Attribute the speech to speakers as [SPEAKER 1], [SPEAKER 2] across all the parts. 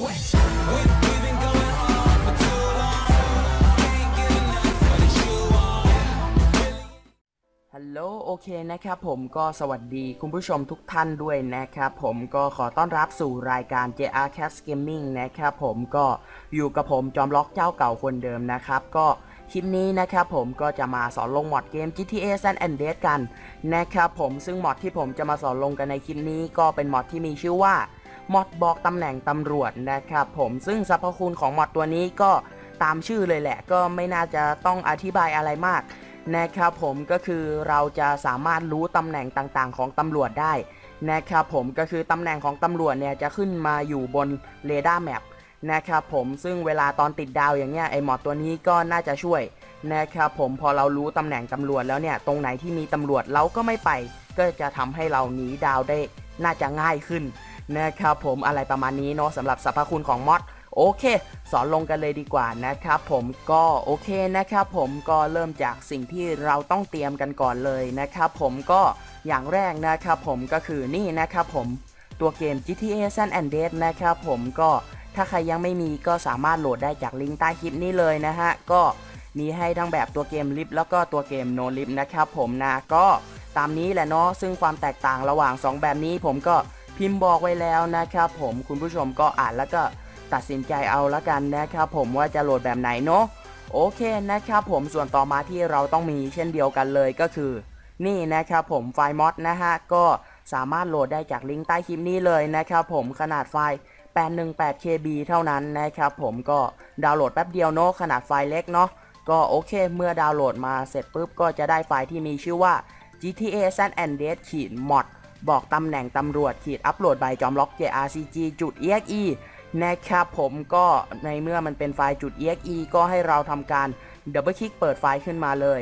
[SPEAKER 1] ฮัลโหลโอเคนะครับผมก็สวัสดีคุณผู้ชมทุกท่านด้วยนะครับผมก็ขอต้อนรับสู่รายการ JR Cast Gaming นะครับผมก็อยู่กับผมจอมล็อกเจ้าเก่าคนเดิมนะครับก็คลิปนี้นะครับผมก็จะมาสอนลงมอดเกม GTA San Andreas กันนะครับผมซึ่งมอดที่ผมจะมาสอนลงกันในคลิปนี้ก็เป็นมอดที่มีชื่อว่า มอดบอกตำแหน่งตำรวจนะครับผมซึ่งสรรพคุณของมอดตัวนี้ก็ตามชื่อเลยแหละ ก็ไม่น่าจะต้องอธิบายอะไรมากนะครับผมก็คือเราจะสามารถรู้ตำแหน่งต่างๆ ของตำรวจได้นะครับผมก็คือตำแหน่งของตำรวจเนี่ยจะขึ้นมาอยู่บนเรดาร์แมปนะครับผมซึ่งเวลาตอนติดดาวอย่างเงี้ยไอหมอดตัวนี้ก็น่าจะช่วยนะครับผมพอเรารู้ตำแหน่งตำรวจแล้วเนี่ยตรงไหนที่มีตำรวจเราก็ไม่ไป ก็จะทำให้เราหนีดาวได้น่าจะง่ายขึ้น นะครับผมอะไรประมาณนี้เนาะสำหรับสรรพคุณของมอดโอเค สอนลงกันเลยดีกว่านะครับผมก็โอเคนะครับผมก็เริ่มจากสิ่งที่เราต้องเตรียมกันก่อนเลยนะครับผมก็อย่างแรกนะครับผมก็คือนี่นะครับผมตัวเกม GTA San Andreas นะครับผมก็ถ้าใครยังไม่มีก็สามารถโหลดได้จากลิงก์ใต้คลิปนี้เลยนะฮะก็มีให้ทั้งแบบตัวเกมลิฟแล้วก็ตัวเกมโนลิฟนะครับผมนะก็ตามนี้แหละเนาะซึ่งความแตกต่างระหว่าง 2 แบบนี้ผมก็ พิมพ์บอกไว้แล้วนะครับผมคุณผู้ชมก็อ่านแล้วก็ตัดสินใจเอาละกันนะครับผมว่าจะโหลดแบบไหนเนาะโอเคนะครับผมส่วนต่อมาที่เราต้องมีเช่นเดียวกันเลยก็คือ นี่นะครับผมไฟล์มอดนะฮะก็สามารถโหลดได้จากลิงก์ใต้คลิปนี้เลยนะครับผมขนาดไฟล์ 818 KB เท่านั้นนะครับผมก็ดาวน์โหลดแป๊บเดียวเนาะขนาดไฟล์เล็กเนาะก็โอเคเมื่อดาวน์โหลดมาเสร็จปุ๊บก็จะได้ไฟล์ที่มีชื่อว่า GTA San Andreas ขีด mod บอกตำแหน่งตำรวจขีดอัปโหลดใบจอมล็อก JRCG จุด exe นะครับผมก็ในเมื่อมันเป็นไฟล์จุด exe ก็ให้เราทำการดับเบิลคลิกเปิดไฟล์ขึ้นมาเลย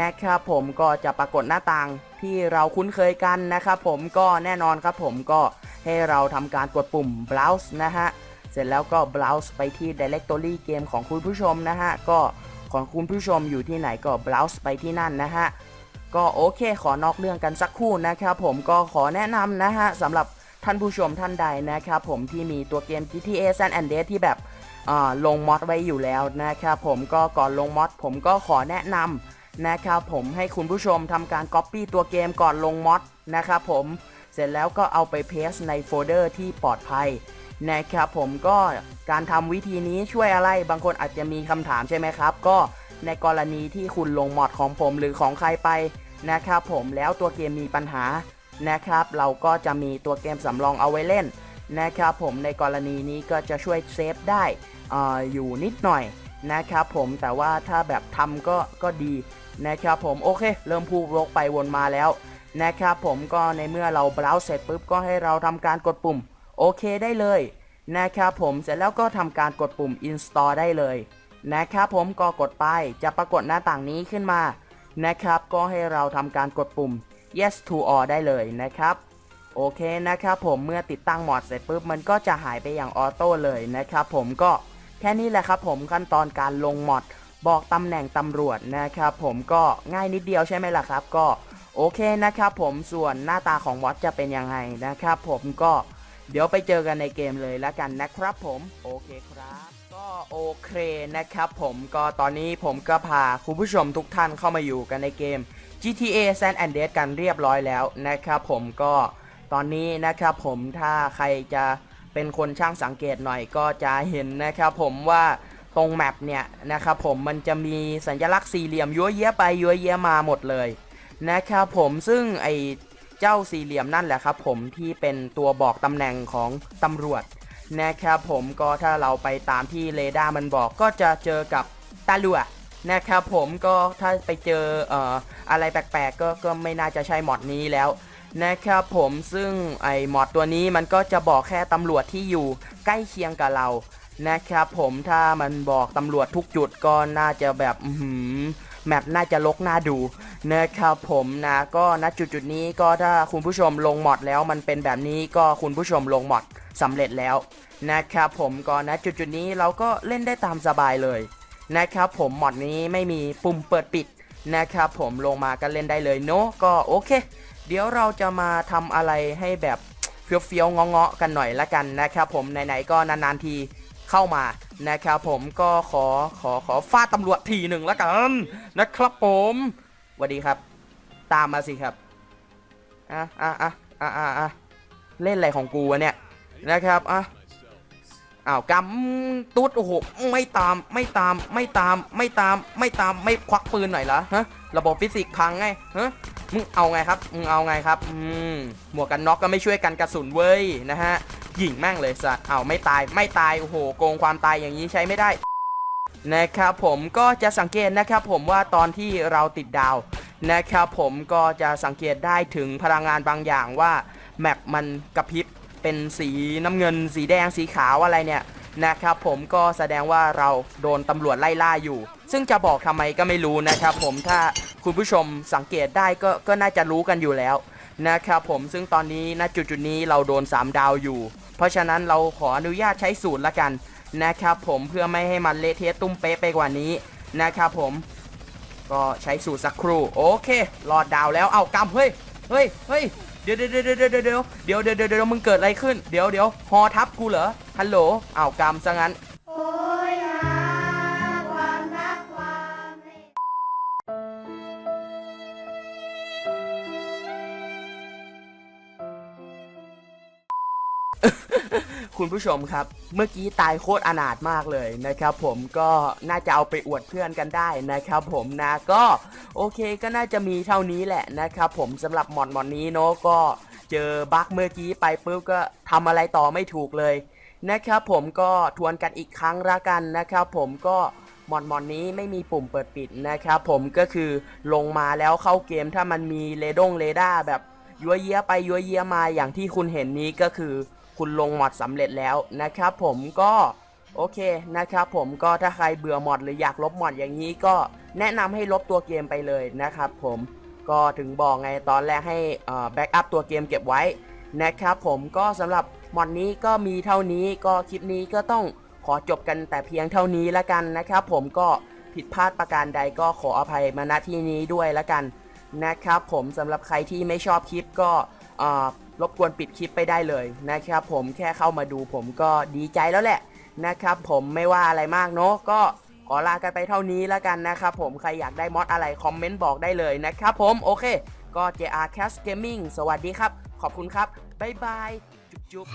[SPEAKER 1] นะครับผมก็จะปรากฏหน้าต่างที่เราคุ้นเคยกันนะครับผมก็แน่นอนครับผมก็ให้เราทำการกดปุ่ม browse นะฮะ เสร็จแล้วก็ browse ไปที่ directory เกมของคุณผู้ชมนะฮะ ก็ของคุณผู้ชมอยู่ที่ไหนก็ browse ไปที่นั่นนะฮะ ก็โอเคขอนอกเรื่องกันสักครู่นะครับผมก็ขอแนะนำนะฮะสำหรับท่านผู้ชมท่านใดนะครับผมที่มีตัวเกม GTA San Andreas ที่แบบอ่าลงมอดไว้อยู่แล้วนะครับผมก็ก่อนลงมอดผมก็ขอแนะนำนะครับผมให้คุณผู้ชมทำการ Copy ตัวเกมก่อนลงมอดนะครับผมเสร็จแล้วก็เอาไปเพสในโฟลเดอร์ที่ปลอดภัยนะครับผมก็การทำวิธีนี้ช่วยอะไรบางคนอาจจะมีคำถามใช่ไหมครับ ก็ ในกรณีที่คุณลงมอดของผมหรือของใครไปนะครับผมแล้วตัวเกมมีปัญหานะครับ เราก็จะมีตัวเกมสำรองเอาไว้เล่นนะครับผมในกรณีนี้ก็จะช่วยเซฟได้ออยู่นิดหน่อยนะครับผมแต่ว่าถ้าแบบทำก็ก็ดีนะครับผมโอเค เริ่มพูดวกไปวนมาแล้วนะครับผมก็ในเมื่อเราเบราว์เสร็จปุ๊บก็ให้เราทำการกดปุ่มโอเคได้เลยนะครับผมเสร็จแล้วก็ทำการกดปุ่ม install ได้เลย นะครับผมก็กดไปจะปรากฏหน้าต่างนี้ขึ้นมานะครับ ก็ให้เราทำการกดปุ่ม yes to all ได้เลยนะครับโอเคนะครับผมเมื่อติดตั้งมอดเสร็จปุ๊บมันก็จะหายไปอย่างออโต้เลยนะครับผมก็แค่นี้แหละครับผมขั้นตอนการลงมอดบอกตำแหน่งตำรวจนะครับผมก็ง่ายนิดเดียวใช่ไหมล่ะครับก็โอเคนะครับผมส่วนหน้าตาของมอดจะเป็นยังไงนะครับผมก็เดี๋ยวไปเจอกันในเกมเลยแล้วกันนะครับผมโอเคครับ โอเคนะครับผมก็ตอนนี้ผมก็พาคุณผู้ชมทุกท่านเข้ามาอยู่กันในเกม GTA San Andreas กันเรียบร้อยแล้วนะครับผมก็ตอนนี้นะครับผมถ้าใครจะเป็นคนช่างสังเกตหน่อยก็จะเห็นนะครับผมว่าตรงแมปเนี่ยนะครับผมมันจะมีสัญลักษณ์สี่เหลี่ยมยัวเยี้ไปยัวเยี้มาหมดเลยนะครับผมซึ่งไอเจ้าสี่เหลี่ยมนั่นแหละครับผมที่เป็นตัวบอกตำแหน่งของตำรวจ นะครับผมก็ถ้าเราไปตามที่เรดาร์มันบอกก็จะเจอกับตาลัวนะครับผมก็ถ้าไปเจอเอ่ออะไรแปลกๆก็ก็ไม่น่าจะใช่มอดนี้แล้วนะครับผมซึ่งไอ้มอดตัวนี้มันก็จะบอกแค่ตำรวจที่อยู่ใกล้เคียงกับเรานะครับผมถ้ามันบอกตำรวจทุกจุดก็น่าจะแบบอืแมปน่าจะลกน่าดูนะครับผมนะก็ณจุดจุดนี้ก็ถ้าคุณผู้ชมลงมอดแล้วมันเป็นแบบนี้ก็คุณผู้ชมลงมอด สำเร็จแล้วนะครับผมก็ณจุดจุดๆนี้เราก็เล่นได้ตามสบายเลยนะครับผมมอดนี้ไม่มีปุ่มเปิดปิดนะครับผมลงมาก็เล่นได้เลยเนาะก็โอเค เดี๋ยวเราจะมาทำอะไรให้แบบเเฟี้ยวๆเงาะๆกันหน่อยละกันนะครับผมไหนๆก็นานๆทีเข้ามานะครับผมก็ขอขอขอฟาดตำรวจทีหนึ่งละกันนะครับผมสวัสดีครับ ตามมาสิครับอะอะอะอะอะอะเล่นอะไรของกูวะเนี่ย นะครับอะอ้าวกำตุ๊ดโอ้โหไม่ตามไม่ตามไม่ตามไม่ตามไม่ตามไม่ควักปืนหน่อยเหรอฮะระบบฟิสิกส์พังไงฮะมึงเอาไงครับมึงเอาไงครับอืมหมวกกันน็อกก็ไม่ช่วยกันกระสุนเว้ยนะฮะยิงแม่งเลยสัตว์เอาไม่ตายไม่ตายโอ้โหโกงความตายอย่างนี้ใช้ไม่ได้นะครับผมก็จะสังเกตนะครับผมว่าตอนที่เราติดดาวนะครับผมก็จะสังเกตได้ถึงพลังงานบางอย่างว่าแมปมันกระพริบ เป็นสีน้ำเงิน สีแดงสีขาวอะไรเนี่ยนะครับผมก็แสดงว่าเราโดนตำรวจไล่ล่าอยู่ ซึ่งจะบอกทำไมก็ไม่รู้นะครับผมถ้าคุณผู้ชมสังเกตได้ก็ก็น่าจะรู้กันอยู่แล้วนะครับผมซึ่งตอนนี้ณจุดจุดนี้เราโดน 3 ดาวอยู่ เพราะฉะนั้นเราขออนุญาตใช้สูตรละกันนะครับผมเพื่อไม่ให้มันเละเทะตุ้มเป๊ะไปกว่านี้นะครับผมก็ใช้สูตรสักครู่โอเครอดดาวแล้วเอากำเฮ้ยเฮ้ยเฮ้ย เดี๋ยวเดี๋ยวเดี๋ยวเดี๋ยวเดี๋ยวเดี๋ยวเดี๋ยวเดี๋ยวเดี๋ยวเดี๋ยวมึงเกิดอะไรขึ้น เดี๋ยวเดี๋ยวฮอทับกูเหรอฮัลโหลอ้าวกำซะงั้น
[SPEAKER 2] คุ
[SPEAKER 1] ณผู้ชมครับ เมื่อกี้ตายโคตรอนาถมากเลยนะครับผมก็น่าจะเอาไปอวดเพื่อนกันได้นะครับผมนะก็โอเคก็น่าจะมีเท่านี้แหละนะครับผมสำหรับหมอดหมอดนี้เนาะก็เจอบั๊กเมื่อกี้ไปปุ๊บก็ทำอะไรต่อไม่ถูกเลยนะครับผมก็ทวนกันอีกครั้งละกันนะครับผมก็หมอดหมอดนี้ไม่มีปุ่มเปิดปิดนะครับผมก็คือลงมาแล้วเข้าเกมถ้ามันมีเรดงเรดาร์แบบยัวเยียไปยัวเยียมาอย่างที่คุณเห็นนี้ก็คือ คุณลงมอดสำเร็จแล้วนะครับผมก็โอเคนะครับผมก็ถ้าใครเบื่อมอดหรืออยากลบมอดอย่างนี้ก็แนะนำให้ลบตัวเกมไปเลยนะครับผมก็ถึงบอกไงตอนแรกให้แบ็กอัพตัวเกมเก็บไว้นะครับผมก็สำหรับมอดนี้ก็มีเท่านี้ก็คลิปนี้ก็ต้องขอจบกันแต่เพียงเท่านี้ละกันนะครับผมก็ผิดพลาดประการใดก็ขออภัยมาณที่นี้ด้วยละกันนะครับผมสำหรับใครที่ไม่ชอบคลิปก็รบกวนปิดคลิปไปได้เลยนะครับผมแค่เข้ามาดูผมก็ดีใจแล้วแหละนะครับผมไม่ว่าอะไรมากเนาะก็ขอลากันไปเท่านี้แล้วกันนะครับผมใครอยากได้มอดอะไรคอมเมนต์บอกได้เลยนะครับผมโอเค ก็ JR Cast Gaming สวัสดีครับ ขอบคุณครับ บ๊ายบาย จุ๊บ